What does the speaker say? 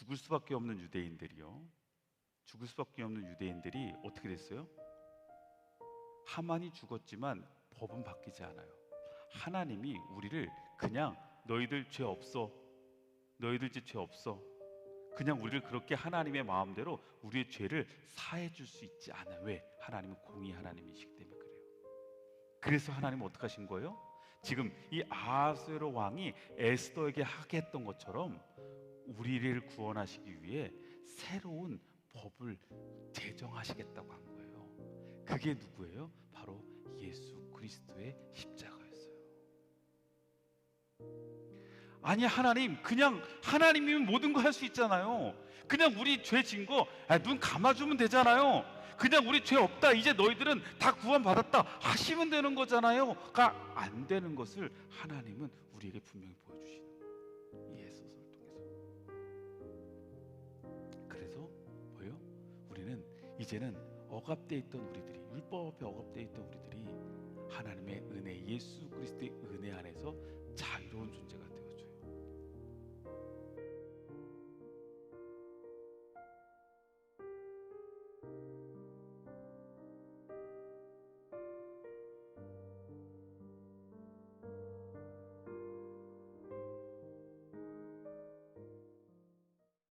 죽을 수밖에 없는 유대인들이요. 죽을 수밖에 없는 유대인들이 어떻게 됐어요? 하만이 죽었지만 법은 바뀌지 않아요. 하나님이 우리를 그냥 너희들 죄 없어. 너희들 죄 없어. 그냥 우리를 그렇게 하나님의 마음대로 우리의 죄를 사해 줄 수 있지 않아. 왜? 하나님은 공의 하나님이시기 때문에 그래요. 그래서 하나님은 어떻게 하신 거예요? 지금 이 아하스웨로 왕이 에스더에게 하게 했던 것처럼 우리를 구원하시기 위해 새로운 법을 제정하시겠다고 한 거예요. 그게 누구예요? 바로 예수 그리스도의 십자가였어요. 아니 하나님 그냥 하나님이면 모든 거 할 수 있잖아요. 그냥 우리 죄 진 거 눈 감아주면 되잖아요. 그냥 우리 죄 없다 이제 너희들은 다 구원 받았다 하시면 되는 거잖아요.가 안 되는 것을 하나님은 우리에게 분명히 보여주시는 거예요. 이 이제는 억압돼 있던 우리들이 율법 앞에 억압돼 있던 우리들이 하나님의 은혜 예수 그리스도의 은혜 안에서